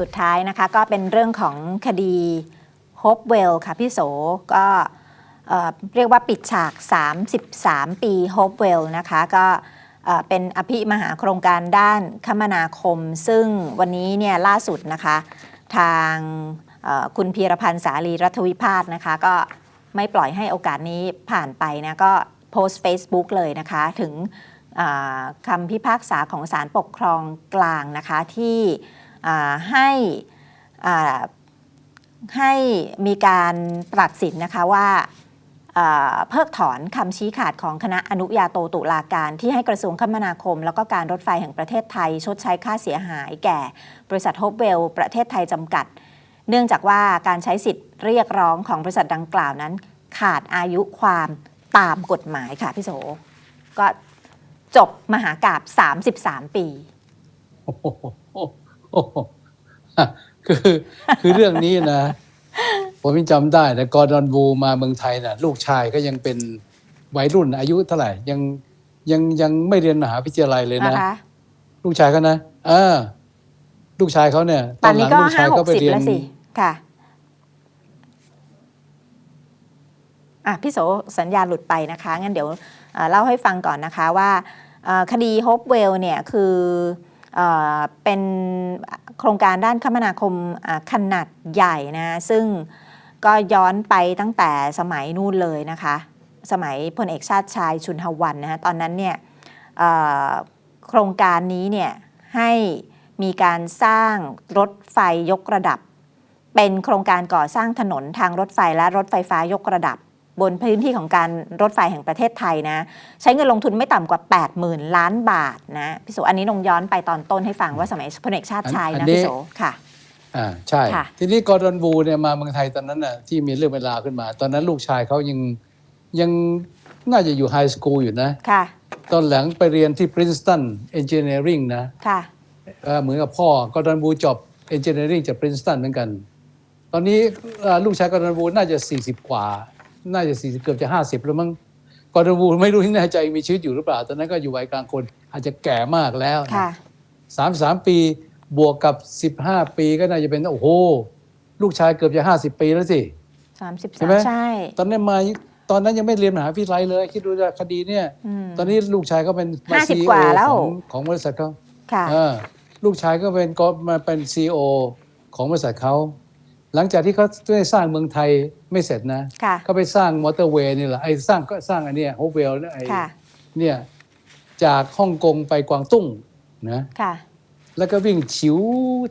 สุดท้ายนะคะ ก็เป็นเรื่องของคดีฮปเวลค่ะพี่โสก็เอ่อเรียกว่าปิดฉาก 33 ปีฮปเวลนะคะ ก็เอ่อเป็นอภิมหาโครงการด้านคมนาคม ซึ่งวันนี้เนี่ยล่าสุดนะคะ ทางคุณพีรพันธ์สาลีรัฐวิพากษ์นะคะ ก็ไม่ปล่อยให้โอกาสนี้ผ่านไปนะก็โพสต์ Facebook เลยนะคะ ถึงคำพิพากษาของศาลปกครองกลางนะคะที่ ให้ให้มีการตัดสินนะคะว่าเพิกถอนคำชี้ขาดของคณะอนุญาโตตุลาการที่ให้กระทรวงคมนาคม แล้วก็การรถไฟแห่งประเทศไทย ชดใช้ค่าเสียหายแก่บริษัทโฮปเวลประเทศไทยจำกัด เนื่องจากว่าการใช้สิทธิ์เรียกร้องของบริษัทดังกล่าวนั้น ขาดอายุความตามกฎหมายค่ะพี่โส ก็จบมหากาบ 33 ปีโอ้โหโอ้โห คือคือเรื่องนี้นะ ผมยังจำได้แต่กอร์ดอนบูมาเมืองไทยน่ะ ลูกชายก็ยังเป็นวัยรุ่นอายุเท่าไหร่ยังยังยังไม่เรียนมหาวิทยาลัยเลยนะ นะคะ ลูกชายเขานะเออลูกชายเขาเนี่ยตอนนี้ก็ลูกชาห้ายหเขากไปสิบเรียนแล้วสิ ค่ะ อะ พี่โสสัญญาณหลุดไปนะคะ งั้นเดี๋ยวเอ่อเล่าให้ฟังก่อนนะคะว่าเอ่อคดีโฮปเวลเนี่ยคือ เป็นโครงการด้านคมนาคมขนาดใหญ่นะ ซึ่งก็ย้อนไปตั้งแต่สมัยนู่นเลยนะคะ สมัยพลเอกชาติชายชุนหวันนะคะตอนนั้นเนี่ยโครงการนี้เนี่ยให้มีการสร้างรถไฟยกระดับ เป็นโครงการก่อสร้างถนนทางรถไฟและรถไฟฟ้ายกระดับ บนพื้นที่ของการรถไฟแห่งประเทศไทยนะ ใช้เงินลงทุนไม่ต่ำกว่า 80,000 ล้านบาทนะพี่โสอันนี้นงย้อนไปตอนต้นให้ฟังว่าสมัยพลเอกชาติชายอันะนนี้พี่โสค่ะอ่าใช่ค่ะทีนี้กอร์ดอนบูเนี่ยมาเมืองไทยตอนนั้นน่ะที่มีเรื่องเวลาวขึ้นมา ตอนนั้นลูกชายเขายังยังน่าจะอยู่ไฮสคูลอยู่นะค่ะตอนหลังไปเรียนที่ Princeton Engineering นะค่ะเอ่อเหมือนกับพ่อกอร์ดอนบูจบ Engineering จาก Princeton เหมือนกัน ตอนนี้เอ่อลูกชายกอร์ดอนบูน่าจะ 40 กว่า น่าจะ40เกือบจะ50แล้วมั้งกอร์ดอนบูไม่รู้ที่แน่ใจมีชีวิตอยู่หรือเปล่า ตอนนั้นก็อยู่วัยกลางคน อาจจะแก่มากแล้วนะค่ะสามสามปีบวกกับสิบห้าปีก็น่าจะเป็นโอ้โห ลูกชายเกือบจะห้าสิบปีแล้วสิใช่ไหม33ใช่ ตอนนั้นมาตอนนั้นยังไม่เรียนมหาวิทยาลัยเลย คิดดูว่าคดีเนี่ยอืมตอนนี้ลูกชายก็เป็นมา50 CEO กว่าแล้วของของบริษัทเขาค่ะเออลูกชายก็เป็นก็มาเป็นซีอของบริษัทเขา หลังจากที่เขาได้สร้างเมืองไทยไม่เสร็จนะค่ะเขาไปสร้างมอเตอร์เวย์นี่แหละไอ้สร้างก็สร้างอันเนี้ยโฮเวลไอ้ค่ะเนี่ยจากฮ่องกงไปกวางตุ้งนะค่ะแล้วก็วิ่งฉิว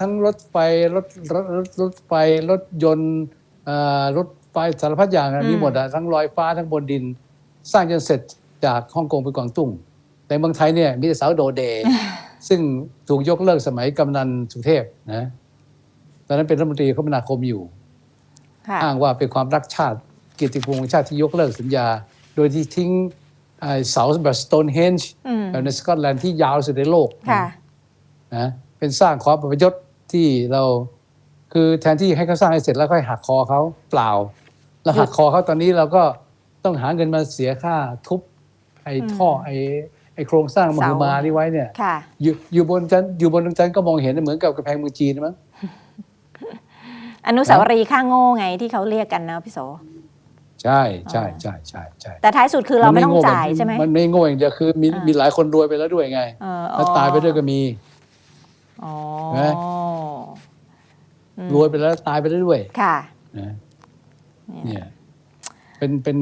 ทั้งรถไฟรถรถรถรถไฟรถยนต์เอ่อรถไฟสารพัดอย่างอะอืมมีหมดอะทั้งลอยฟ้าทั้งบนดิน สร้างจนเสร็จจากฮ่องกงไปกวางตุ้งแต่เมืองไทยเนี่ยมีแต่เสาโดเด ซึ่งถูกยกเลิกสมัยกำนันสุเทพนะ ตอนนั้นเป็นรัฐมนตรีคมนาคมอยู่ค่ะอ้างว่าเป็นความรักชาติเกียรติภูมิของชาติที่ยกเลิกสัญญา โดยที่ทิ้งเอ่อเสาแบบสโตนเฮนจ์อืมแบบในสกอตแลนด์ที่ยาวสุดในโลกค่ะนะเป็นสร้างความประยศที่เราคือแทนที่ให้เขาสร้างให้เสร็จแล้วค่อยหักคอเขาเปล่าแล้วหักคอเขาตอนนี้เราก็ต้องหาเงินมาเสียค่าทุบไอ้ท่อไอ้ไอ้โครงสร้างมหึมาที่ไว้เนี่ยค่ะอยู่อยู่บนจันอยู่บนดวงจันทร์ก็มองเห็นเหมือนกับกระแพงเมืองจีนนะมั้ง อนุสาวรีย์ข้างโง่ไงที่เขาเรียกกันนะพี่โสใช่ใช่ใช่ใช่ใช่แต่ท้ายสุดคือเราไม่ต้องนโจ่ายใช่ไหมมันไม่โง่อย่างเดียวคือมีอ่ามีมีหลายคนรวยไปแล้วด้วยไงเออแล้วตายไปด้วยก็มีอ๋อเห็นไหมอืมรวยไปแล้วตายไปแล้วด้วย ค่ะนะเนี่ยเป็นเป็น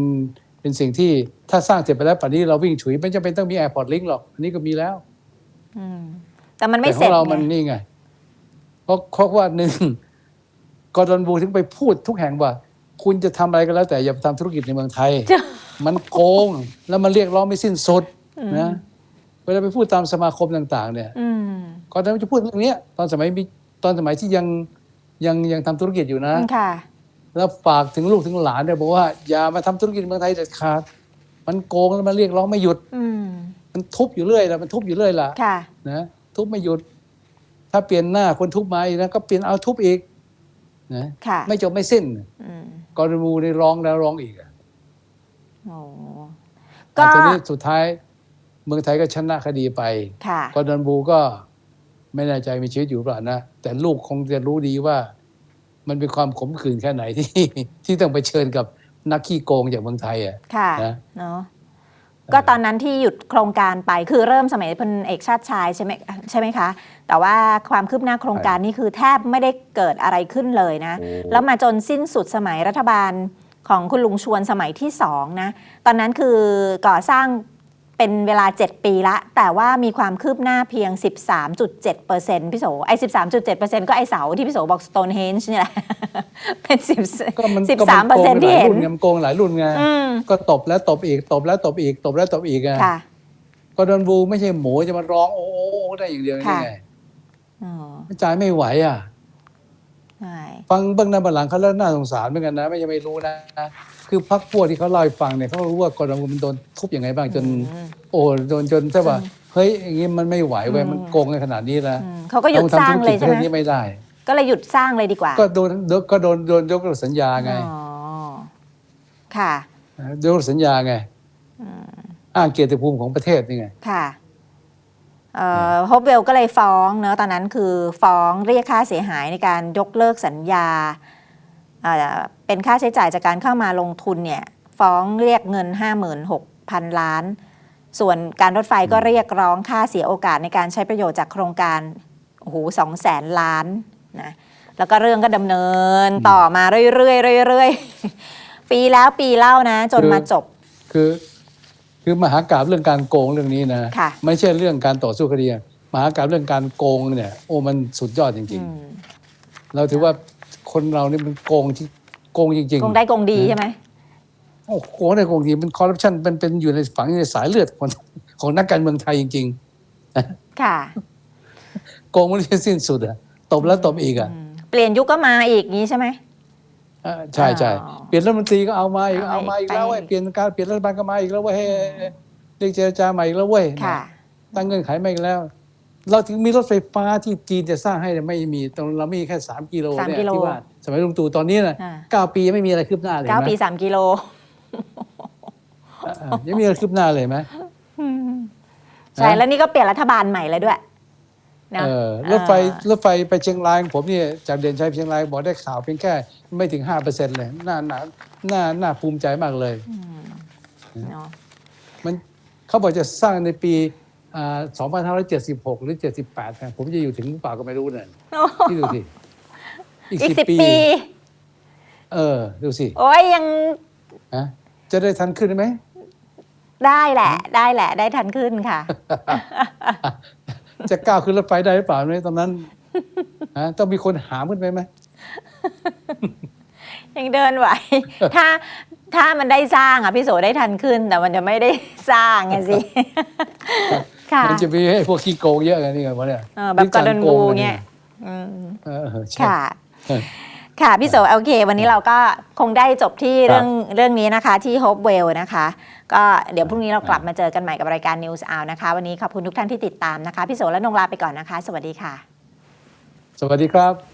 เป็นสิ่งที่ถ้าสร้างเสร็จไปแล้วป่านนี้เราวิ่งฉุยไม่จำเป็นต้องมีแอร์พอร์ตลิงก์หรอก อันนี้ก็มีแล้วอืมแต่มันไม่แต่ขเสร็อจงเราไงมันนี่ไงเพราะเพราะว่าหนึ่ง กอร์ดอนบูถึงไปพูดทุกแห่งว่า คุณจะทำอะไรก็แล้วแต่อย่าไปทำธุรกิจในเมืองไทยจ้ะมันโกงแล้วมันเรียกร้องไม่สิ้นสุดอืมนะเวลาไปพูดตามสมาคมต่าง ๆ เนี่ย อืมก่อนหน้านั้นจะพูดเรื่องเนี้ยตอนสมัยมีตอนสมัยที่ยังยังยังทำธุรกิจอยู่นะ ค่ะ แล้วฝากถึงลูกถึงหลานเนี่ยบอกว่าอย่ามาทำธุรกิจในเมืองไทยเด็ดขาด มันโกงแล้วมันเรียกร้องไม่หยุด อืมมันทุบอยู่เรื่อยละมันทุบอยู่เรื่อยละค่ะ นะทุบไม่หยุด ถ้าเปลี่ยนหน้าคนทุบมาอีกนะก็เปลี่ยนเอาทุบอีก นะค่ะไม่จบไม่สิ้นอืมกรณีในร้องแล้วร้องอีกอะโอ้แต่ก็ทีนี้สุดท้าย เมืองไทยก็ชนะคดีไปค่ะกรณีบูก็ไม่แน่ใจมีชีวิตอยู่หรือเปล่านะ แต่ลูกคงจะรู้ดีว่า มันเป็นความขมขื่นแค่ไหนที่ที่ต้องไปเชิญกับนักขี้โกงจากเมืองไทยอะค่ะนะเนาะ ก็ตอนนั้นที่หยุดโครงการไปคือเริ่มสมัยพลเอกชาติชายใช่ไหมใช่ไหมคะ แต่ว่าความคืบหน้าโครงการนี่คือแทบไม่ได้เกิดอะไรขึ้นเลยนะโอ้แล้วมาจนสิ้นสุดสมัยรัฐบาลของคุณลุงชวนสมัยที่สองนะ ตอนนั้นคือก่อสร้าง เป็นเวลา 7 ปีละ แต่ว่ามีความคืบหน้าเพียง 13.7%พี่โสไอ้13.7%ก็ไอ้เสาที่พี่โสบอก Stonehenge นี่แหละ เป็น10 ก็มันสิบก็สามนเปอร์โกเซ็นงต์ไปที่หลายเห็นรุ่นไงมันโกงหลายรุ่นไงอืม ก็ตบแล้วตบอีกตบแล้วตบอีกตบแล้วตบอีกไงค่ะ ก็โดนบูไม่ใช่หมูจะมาร้องโอ้โอ้โอ้ได้อย่างเดียวนี่ค่ะ ไงอ๋อ จ่ายไม่ไหวอะใช่ ฟังเบื้องหน้าบัลลังก์เขาแล้วน่าสงสารเหมือนกันนะ ไม่ใช่ไม่รู้นะ คือพักพวกที่เขาเล่าให้ฟังเนี่ยเขารู้ว่ากรณีมันโดนทุบยังไงบ้างจนอืมโอ้โดนจนถ้าว่าเฮ้ยอย่างงี้มันไม่ไหวเว้ยอืมมันโกงในขนาดนี้แล้วอืมเขาก็หยุดสร้างเลยใช่ไหมทำธุรกิจประเภทนี้ไม่ได้ ก็เลยหยุดสร้างเลยดีกว่า ก็โดนก็โดนโดนยกเลิกสัญญาไงอ๋อค่ะยกเลิกสัญญาไงอ้างเกียรติภูมิของประเทศนี่ไงค่ะเอ่อ ฮอบเวลก็เลยฟ้องเนอะตอนนั้นคือฟ้องเรียกค่าเสียหายในการยกเลิกสัญญา เป็นค่าใช้จ่ายจากการเข้ามาลงทุนเนี่ยฟ้องเรียกเงิน 56,000 ล้าน ส่วนการรถไฟก็เรียกร้องค่าเสียโอกาสในการใช้ประโยชน์จากโครงการโอ้โหสองแสนล้านนะแล้วก็เรื่องก็ดำเนินต่อมาเรื่อยๆเรื่อยๆปีแล้วปีเล่านะ จนมาจบ คือ คือมหากราบเรื่องการโกงเรื่องนี้นะค่ะไม่ใช่เรื่องการต่อสู้คดีมหากราบเรื่องการโกงเนี่ย โอ้มันสุดยอดจริงอืมๆเราถือว่าคนเรานี่มันโกงที่โกงจริงคงได้คงดีใช่ไหมๆโอ้โกงได้โกงจริงมันคอร์รัปชันเป็นเป็นอยู่ในฝังอยู่ในสายเลือดของของนักการเมืองไทยจริงค่ะๆโกงไม่ได้สิ้นสุดอะตบแล้วตบอีกอะอืมเปลี่ยนยุคก็มาอีกงี้ใช่ไหมอ่า ใช่ใช่อ๋อเปลี่ยนรัฐมนตรีก็เอามาอีกเอาเอามาอีกแล้วไปเว้ยเปลี่ยนการเปลี่ยนรัฐบาลก็มาอีกแล้วเว้ยเฮ้ยเรียกเจรจาใหม่อีกแล้วเว้ยค่ะตั้งเงื่อนไขมาอีกแล้ว เราถึงมีรถไฟฟ้าที่จีนจะสร้างให้เนี่ยไม่มีตรงเรามีแค่สามกิโลสามเนี่ยกิโลที่ว่าสมัยลุงตู่ตอนนี้นะอ่าเก้าปียังไม่มีอะไรคืบหน้าเลยเก้านะปีสามกิโลอ่ายังมีอะไรคืบหน้าเลยไหมใช่นะแล้วนี่ก็เปลี่ยนรัฐบาลใหม่เลยด้วย นะเออรถไฟเออรถไฟไปเชียงรายของผมเนี่ยจากเด่นชัยไปเชียงรายบอกได้ข่าวเพียงแค่ไม่ถึงห้าเปอร์เซ็นต์เลยน่าน่าน่าน่าภูมิใจมากเลยเนาะมันเขาบอกจะสร้างในปีอ่า2576 หรือ 78นะผมจะอยู่ถึงหรือเปล่าก็ไม่รู้เนี่ยที่ดูสิอีกอีกสิบสิบปีปี เออ ดูสิ โอ้ยยังฮะจะได้ทันขึ้นไหม ได้แหละ ได้แหละ ได้ทันขึ้นค่ะ จะก้าวขึ้นรถไฟได้หรือเปล่าในตอนนั้นฮะต้องมีคนหามขึ้นไปไหม ยังเดินไหว ถ้าถ้ามันได้สร้างอะพี่โสได้ทันขึ้น แต่มันจะไม่ได้สร้างไงสิ ค่ะมันจะมีให้พวกขี้โกงเยอะกันนี่ไงวะเนี่ยเออแบบกอร์ดอนบูเงี้ยอืมเออเออใช่ค่ะเออ ค่ะ พี่โสโอเค วันนี้เราก็คงได้จบที่ครับเรื่องเรื่องนี้นะคะที่ Hope Well นะคะ ก็เดี๋ยวพรุ่งนี้เรากลับมาเจอกันใหม่กับรายการ News Out นะคะ วันนี้ขอบคุณทุกท่านที่ติดตามนะคะ พี่โสและนงลาไปก่อนนะคะ สวัสดีค่ะ สวัสดีครับ